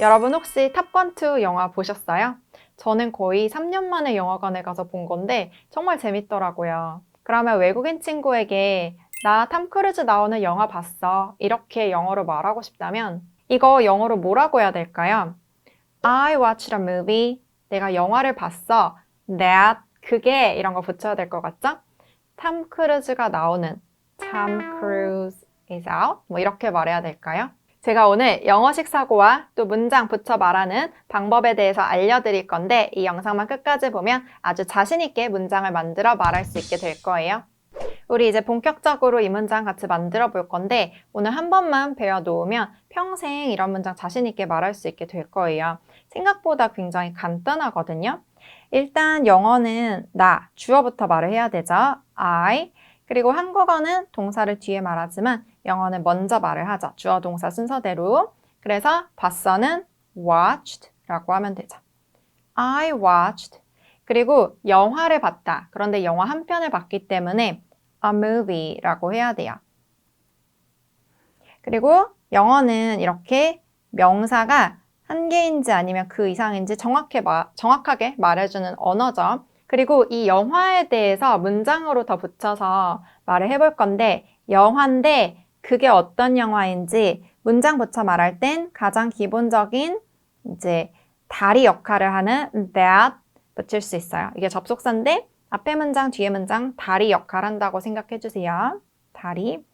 여러분 혹시 탑건2 영화 보셨어요? 저는 거의 3년 만에 영화관에 가서 본 건데 정말 재밌더라고요. 그러면 외국인 친구에게 나 탐 크루즈 나오는 영화 봤어. 이렇게 영어로 말하고 싶다면 이거 영어로 뭐라고 해야 될까요? I watched a movie. 내가 영화를 봤어. That 그게 이런 거 붙여야 될 것 같죠? 탐 크루즈가 나오는 Tom Cruise is out. 뭐 이렇게 말해야 될까요? 제가 오늘 영어식 사고와 또 문장 붙여 말하는 방법에 대해서 알려드릴 건데 이 영상만 끝까지 보면 아주 자신있게 문장을 만들어 말할 수 있게 될 거예요. 우리 이제 본격적으로 이 문장 같이 만들어 볼 건데 오늘 한 번만 배워 놓으면 평생 이런 문장 자신있게 말할 수 있게 될 거예요. 생각보다 굉장히 간단하거든요. 일단 영어는 나, 주어부터 말을 해야 되죠. I. 그리고 한국어는 동사를 뒤에 말하지만 영어는 먼저 말을 하죠. 주어 동사 순서대로. 그래서 봤어는 watched 라고 하면 되죠. I watched. 그리고 영화를 봤다. 그런데 영화 한 편을 봤기 때문에 a movie 라고 해야 돼요. 그리고 영어는 이렇게 명사가 한 개인지 아니면 그 이상인지 정확히 마, 정확하게 말해주는 언어죠. 그리고 이 영화에 대해서 문장으로 더 붙여서 말을 해볼 건데 영화인데 그게 어떤 영화인지 문장 붙여 말할 땐 가장 기본적인 이제 다리 역할을 하는 that 붙일 수 있어요. 이게 접속사인데 앞에 문장, 뒤에 문장 다리 역할 한다고 생각해 주세요. 다리.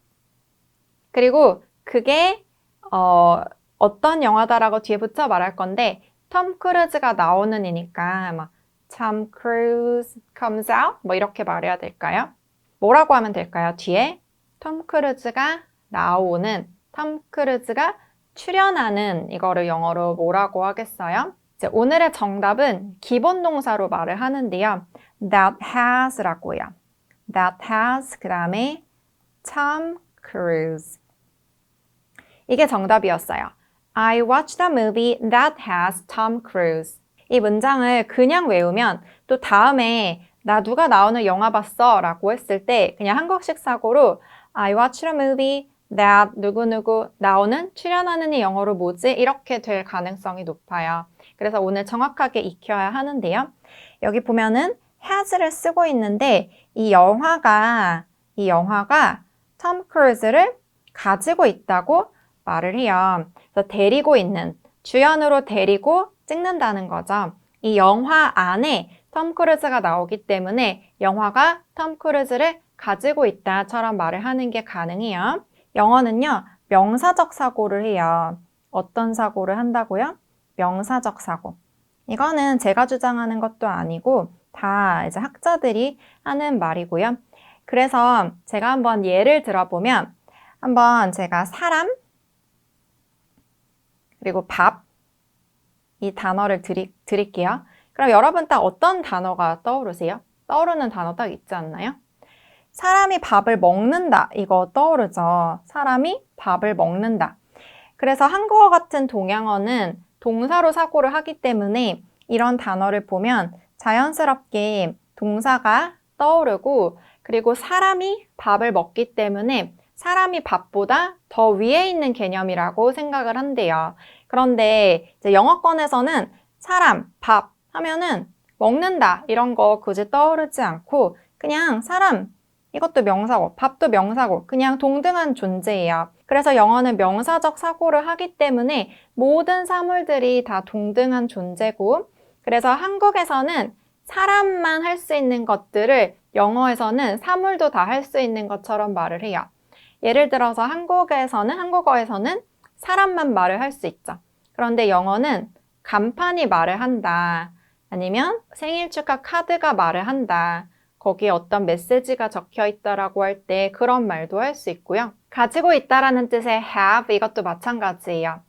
그리고 그게 어, 어떤 영화다라고 뒤에 붙여 말할 건데 톰 크루즈가 나오는 이니까 막 Tom Cruise comes out 뭐 이렇게 말해야 될까요? 뭐라고 하면 될까요? 뒤에 톰 크루즈가 나오는 톰 크루즈가 출연하는 이거를 영어로 뭐라고 하겠어요? 이제 오늘의 정답은 기본 동사로 말을 하는데요. That has라고 해요. That has 그 다음에 Tom Cruise 이게 정답이었어요. I watched a movie that has Tom Cruise. 이 문장을 그냥 외우면 또 다음에 나 누가 나오는 영화 봤어 라고 했을 때 그냥 한국식 사고로 I watched a movie that 누구누구 나오는 출연하는 이 영어로 뭐지? 이렇게 될 가능성이 높아요. 그래서 오늘 정확하게 익혀야 하는데요. 여기 보면은 has를 쓰고 있는데 이 영화가 이 영화가 톰 크루즈를 가지고 있다고 말을 해요. 그래서 데리고 있는 주연으로 데리고 찍는다는 거죠. 이 영화 안에 톰 크루즈가 나오기 때문에 영화가 톰 크루즈를 가지고 있다처럼 말을 하는 게 가능해요. 영어는요, 명사적 사고를 해요. 어떤 사고를 한다고요? 명사적 사고. 이거는 제가 주장하는 것도 아니고 다 이제 학자들이 하는 말이고요. 그래서 제가 한번 예를 들어보면 한번 제가 사람 그리고 밥 이 단어를 드리, 드릴게요. 그럼 여러분 딱 어떤 단어가 떠오르세요? 떠오르는 단어 딱 있지 않나요? 사람이 밥을 먹는다. 이거 떠오르죠. 사람이 밥을 먹는다. 그래서 한국어 같은 동양어는 동사로 사고를 하기 때문에 이런 단어를 보면 자연스럽게 동사가 떠오르고 그리고 사람이 밥을 먹기 때문에 사람이 밥보다 더 위에 있는 개념이라고 생각을 한대요. 그런데 이제 영어권에서는 사람, 밥 하면은 먹는다 이런 거 굳이 떠오르지 않고 그냥 사람 이것도 명사고 밥도 명사고 그냥 동등한 존재예요. 그래서 영어는 명사적 사고를 하기 때문에 모든 사물들이 다 동등한 존재고 그래서 한국에서는 사람만 할 수 있는 것들을 영어에서는 사물도 다 할 수 있는 것처럼 말을 해요. 예를 들어서 한국에서는 한국어에서는 사람만 말을 할 수 있죠. 그런데 영어는 간판이 말을 한다. 아니면 생일 축하 카드가 말을 한다. 거기에 어떤 메시지가 적혀 있다라고 할 때 그런 말도 할 수 있고요. 가지고 있다라는 뜻의 have 이것도 마찬가지예요.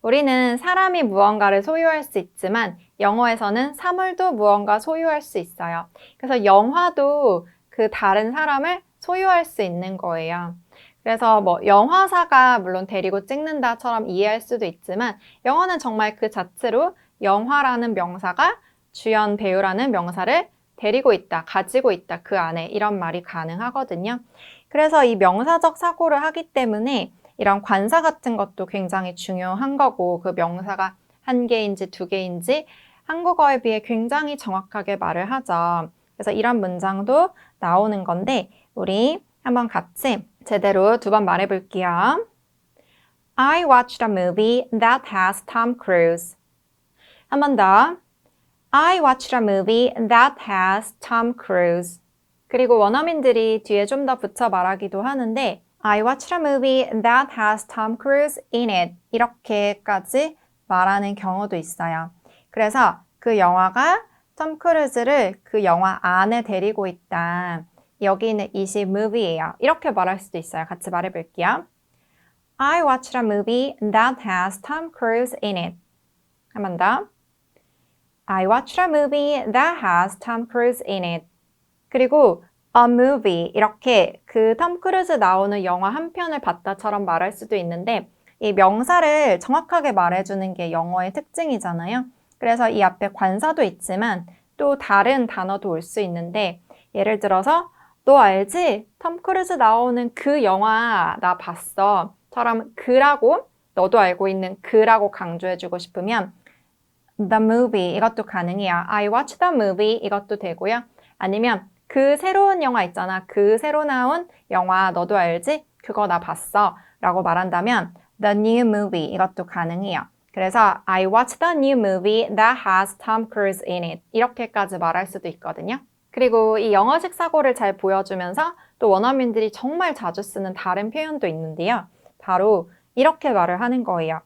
우리는 사람이 무언가를 소유할 수 있지만 영어에서는 사물도 무언가 소유할 수 있어요. 그래서 영화도 그 다른 사람을 소유할 수 있는 거예요. 그래서 뭐 영화사가 물론 데리고 찍는다처럼 이해할 수도 있지만 영어는 정말 그 자체로 영화라는 명사가 주연 배우라는 명사를 데리고 있다, 가지고 있다, 그 안에 이런 말이 가능하거든요. 그래서 이 명사적 사고를 하기 때문에 이런 관사 같은 것도 굉장히 중요한 거고 그 명사가 한 개인지 두 개인지 한국어에 비해 굉장히 정확하게 말을 하죠. 그래서 이런 문장도 나오는 건데 우리 한번 같이 제대로 두 번 말해 볼게요. I watched a movie that has Tom Cruise. 한 번 더. I watched a movie that has Tom Cruise. 그리고 원어민들이 뒤에 좀 더 붙여 말하기도 하는데 I watched a movie that has Tom Cruise in it. 이렇게까지 말하는 경우도 있어요. 그래서 그 영화가 톰 크루즈를 그 영화 안에 데리고 있다. 여기는 이시 movie예요. 이렇게 말할 수도 있어요. 같이 말해 볼게요. I watched a movie that has Tom Cruise in it. 한 번 더. I watched a movie that has Tom Cruise in it. 그리고 a movie 이렇게 그 톰 크루즈 나오는 영화 한 편을 봤다처럼 말할 수도 있는데 이 명사를 정확하게 말해주는 게 영어의 특징이잖아요. 그래서 이 앞에 관사도 있지만 또 다른 단어도 올 수 있는데 예를 들어서 너 알지? 톰 크루즈 나오는 그 영화 나 봤어. 처럼 그라고 너도 알고 있는 그라고 강조해주고 싶으면 the movie 이것도 가능해요. I watched the movie 이것도 되고요. 아니면 그 새로운 영화 있잖아. 그 새로 나온 영화 너도 알지? 그거 나 봤어. 라고 말한다면 the new movie 이것도 가능해요. 그래서 I watched the new movie that has Tom Cruise in it. 이렇게까지 말할 수도 있거든요. 그리고 이 영어식 사고를 잘 보여주면서 또 원어민들이 정말 자주 쓰는 다른 표현도 있는데요. 바로 이렇게 말을 하는 거예요.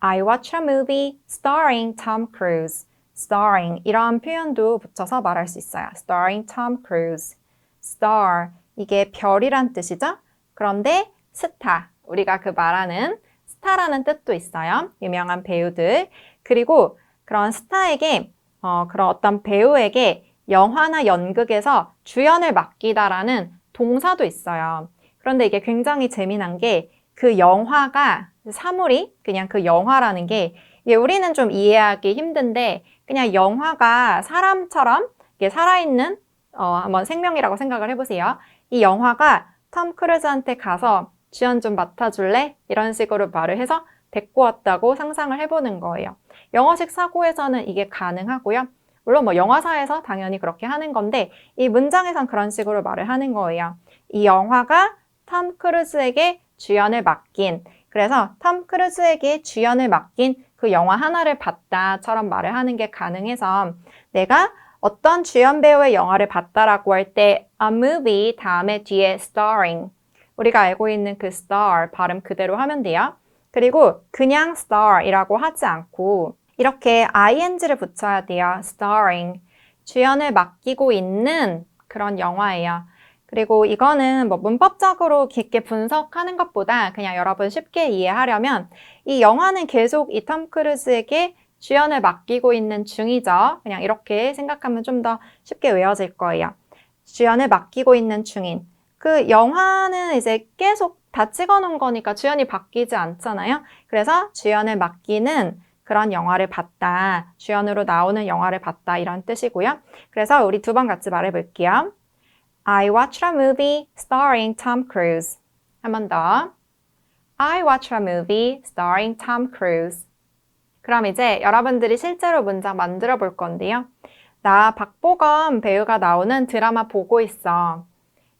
I watched a movie starring Tom Cruise. starring 이런 표현도 붙여서 말할 수 있어요. starring Tom Cruise. star 이게 별이란 뜻이죠. 그런데 스타 우리가 그 말하는 스타라는 뜻도 있어요. 유명한 배우들 그리고 그런 스타에게 어, 그런 어떤 배우에게 영화나 연극에서 주연을 맡기다라는 동사도 있어요. 그런데 이게 굉장히 재미난 게 그 영화가 사물이 그냥 그 영화라는 게 우리는 좀 이해하기 힘든데 그냥 영화가 사람처럼 살아있는 어, 한번 생명이라고 생각을 해보세요. 이 영화가 톰 크루즈한테 가서 주연 좀 맡아줄래? 이런 식으로 말을 해서 데리고 왔다고 상상을 해보는 거예요. 영어식 사고에서는 이게 가능하고요. 물론 뭐 영화사에서 당연히 그렇게 하는 건데 이 문장에선 그런 식으로 말을 하는 거예요. 이 영화가 톰 크루즈에게 주연을 맡긴 그래서 톰 크루즈에게 주연을 맡긴 그 영화 하나를 봤다처럼 말을 하는 게 가능해서 내가 어떤 주연 배우의 영화를 봤다라고 할 때 a movie 다음에 뒤에 starring 우리가 알고 있는 그 star 발음 그대로 하면 돼요. 그리고 그냥 star이라고 하지 않고 이렇게 ing를 붙여야 돼요. starring 주연을 맡기고 있는 그런 영화예요. 그리고 이거는 뭐 문법적으로 깊게 분석하는 것보다 그냥 여러분 쉽게 이해하려면 이 영화는 계속 이 톰 크루즈에게 주연을 맡기고 있는 중이죠. 그냥 이렇게 생각하면 좀 더 쉽게 외워질 거예요. 주연을 맡기고 있는 중인. 그 영화는 이제 계속 다 찍어 놓은 거니까 주연이 바뀌지 않잖아요. 그래서 주연을 맡기는 그런 영화를 봤다. 주연으로 나오는 영화를 봤다. 이런 뜻이고요. 그래서 우리 두 번 같이 말해 볼게요. I watched a movie starring Tom Cruise. 한 번 더. I watched a movie starring Tom Cruise. 그럼 이제 여러분들이 실제로 문장 만들어 볼 건데요. 나 박보검 배우가 나오는 드라마 보고 있어.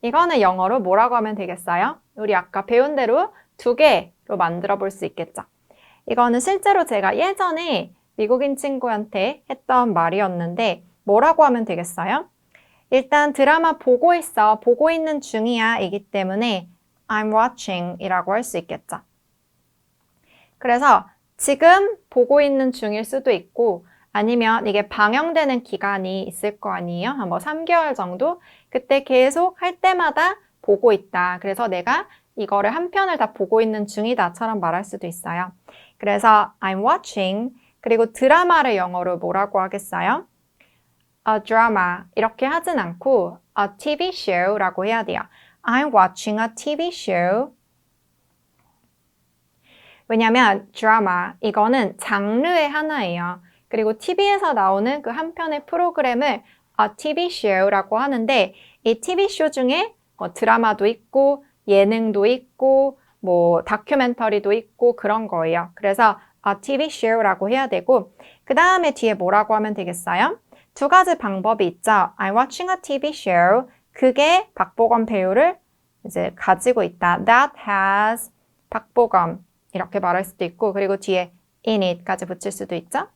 이거는 영어로 뭐라고 하면 되겠어요? 우리 아까 배운 대로 두 개로 만들어 볼 수 있겠죠. 이거는 실제로 제가 예전에 미국인 친구한테 했던 말이었는데 뭐라고 하면 되겠어요? 일단 드라마 보고 있어, 보고 있는 중이야 이기 때문에 I'm watching 이라고 할 수 있겠죠. 그래서 지금 보고 있는 중일 수도 있고 아니면 이게 방영되는 기간이 있을 거 아니에요? 한 뭐 3개월 정도? 그때 계속 할 때마다 보고 있다. 그래서 내가 이거를 한 편을 다 보고 있는 중이다처럼 말할 수도 있어요. 그래서 I'm watching 그리고 드라마를 영어로 뭐라고 하겠어요? a drama 이렇게 하진 않고 a TV show라고 해야 돼요. I'm watching a TV show. 왜냐면 드라마 이거는 장르의 하나예요. 그리고 TV에서 나오는 그 한 편의 프로그램을 a TV show라고 하는데 이 TV 쇼 중에 뭐 드라마도 있고 예능도 있고 뭐 다큐멘터리도 있고 그런 거예요. 그래서 a TV show라고 해야 되고 그 다음에 뒤에 뭐라고 하면 되겠어요? 두 가지 방법이 있죠. I'm watching a TV show. 그게 박보검 배우를 이제 가지고 있다. That has 박보검 이렇게 말할 수도 있고 그리고 뒤에 in it까지 붙일 수도 있죠.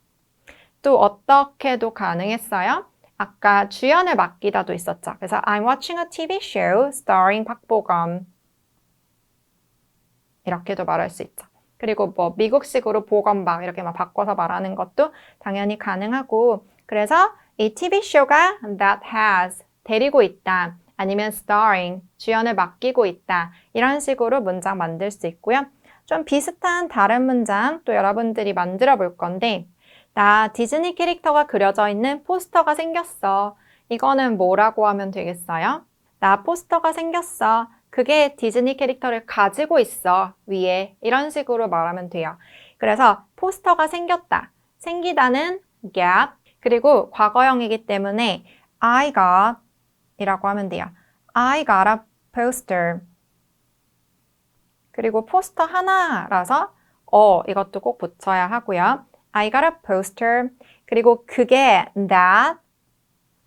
또 어떻게도 가능했어요? 아까 주연을 맡기다도 있었죠. 그래서 I'm watching a TV show starring 박보검 이렇게도 말할 수 있죠. 그리고 뭐 미국식으로 보건막 이렇게 막 바꿔서 말하는 것도 당연히 가능하고 그래서 이 TV 쇼가 that has 데리고 있다 아니면 starring 주연을 맡기고 있다 이런 식으로 문장 만들 수 있고요. 좀 비슷한 다른 문장 또 여러분들이 만들어 볼 건데 나 디즈니 캐릭터가 그려져 있는 포스터가 생겼어. 이거는 뭐라고 하면 되겠어요? 나 포스터가 생겼어. 그게 디즈니 캐릭터를 가지고 있어. 위에. 이런 식으로 말하면 돼요. 그래서 포스터가 생겼다. 생기다는 get. 그리고 과거형이기 때문에 I got 이라고 하면 돼요. I got a poster. 그리고 포스터 하나라서 어 이것도 꼭 붙여야 하고요. I got a poster. 그리고 그게 that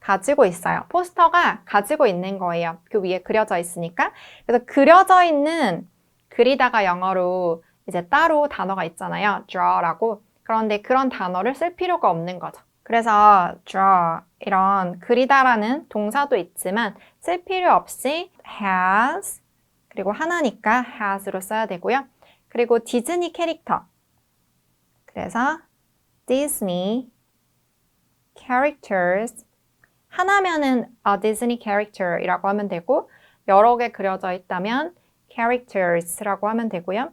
가지고 있어요. 포스터가 가지고 있는 거예요. 그 위에 그려져 있으니까. 그래서 그려져 있는 그리다가 영어로 이제 따로 단어가 있잖아요. draw라고. 그런데 그런 단어를 쓸 필요가 없는 거죠. 그래서 draw 이런 그리다라는 동사도 있지만 쓸 필요 없이 has 그리고 하나니까 has로 써야 되고요. 그리고 디즈니 캐릭터. 그래서 Disney characters 하나면은 a Disney character이라고 하면 되고 여러 개 그려져 있다면 characters라고 하면 되고요.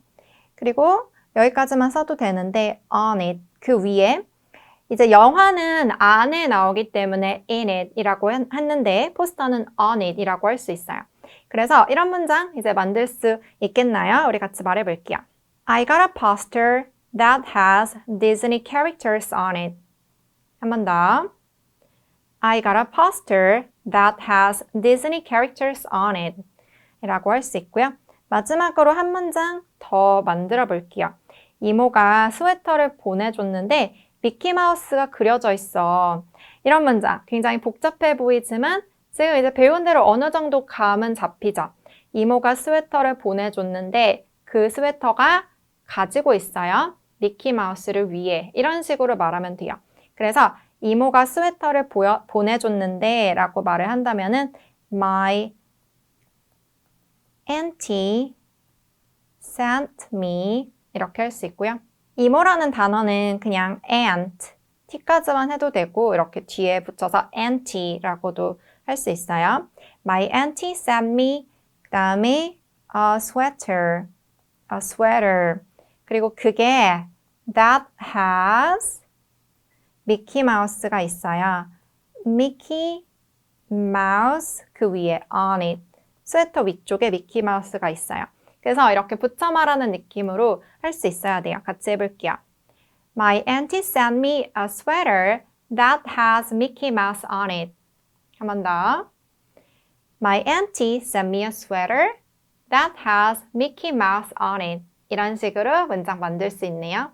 그리고 여기까지만 써도 되는데 on it 그 위에 이제 영화는 안에 나오기 때문에 in it이라고 했는데 포스터는 on it이라고 할 수 있어요. 그래서 이런 문장 이제 만들 수 있겠나요? 우리 같이 말해 볼게요. I got a poster that has Disney characters on it. 한 번 더. I got a poster that has Disney characters on it. 이라고 할 수 있고요. 마지막으로 한 문장 더 만들어 볼게요. 이모가 스웨터를 보내줬는데 미키마우스가 그려져 있어. 이런 문장 굉장히 복잡해 보이지만 지금 이제 배운 대로 어느 정도 감은 잡히죠. 이모가 스웨터를 보내줬는데 그 스웨터가 가지고 있어요. 미키마우스를 위해. 이런 식으로 말하면 돼요. 그래서 이모가 스웨터를 보여, 보내줬는데 라고 말을 한다면은 My auntie sent me 이렇게 할 수 있고요. 이모라는 단어는 그냥 aunt, t까지만 해도 되고 이렇게 뒤에 붙여서 auntie라고도 할 수 있어요. My auntie sent me 그 다음에 a sweater, a sweater 그리고 그게 that has 미키 마우스가 있어요. 미키 마우스 그 위에 on it 스웨터 위쪽에 미키 마우스가 있어요. 그래서 이렇게 붙여 말하는 느낌으로 할 수 있어야 돼요. 같이 해볼게요. My auntie sent me a sweater that has Mickey Mouse on it. 한 번 더. My auntie sent me a sweater that has Mickey Mouse on it. 이런 식으로 문장 만들 수 있네요.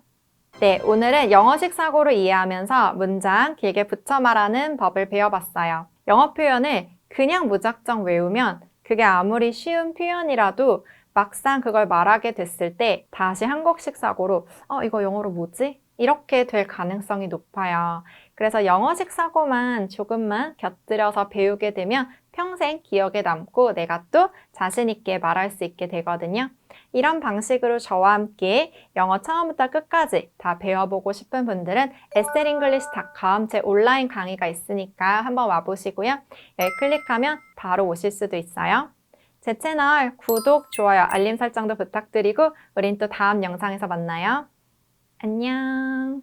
네, 오늘은 영어식 사고를 이해하면서 문장 길게 붙여 말하는 법을 배워봤어요. 영어 표현을 그냥 무작정 외우면 그게 아무리 쉬운 표현이라도 막상 그걸 말하게 됐을 때 다시 한국식 사고로 어, 이거 영어로 뭐지? 이렇게 될 가능성이 높아요. 그래서 영어식 사고만 조금만 곁들여서 배우게 되면 평생 기억에 남고 내가 또 자신있게 말할 수 있게 되거든요. 이런 방식으로 저와 함께 영어 처음부터 끝까지 다 배워보고 싶은 분들은 estellenglish.com 제 온라인 강의가 있으니까 한번 와보시고요. 여기 클릭하면 바로 오실 수도 있어요. 제 채널 구독, 좋아요, 알림 설정도 부탁드리고 우린 또 다음 영상에서 만나요. 안녕.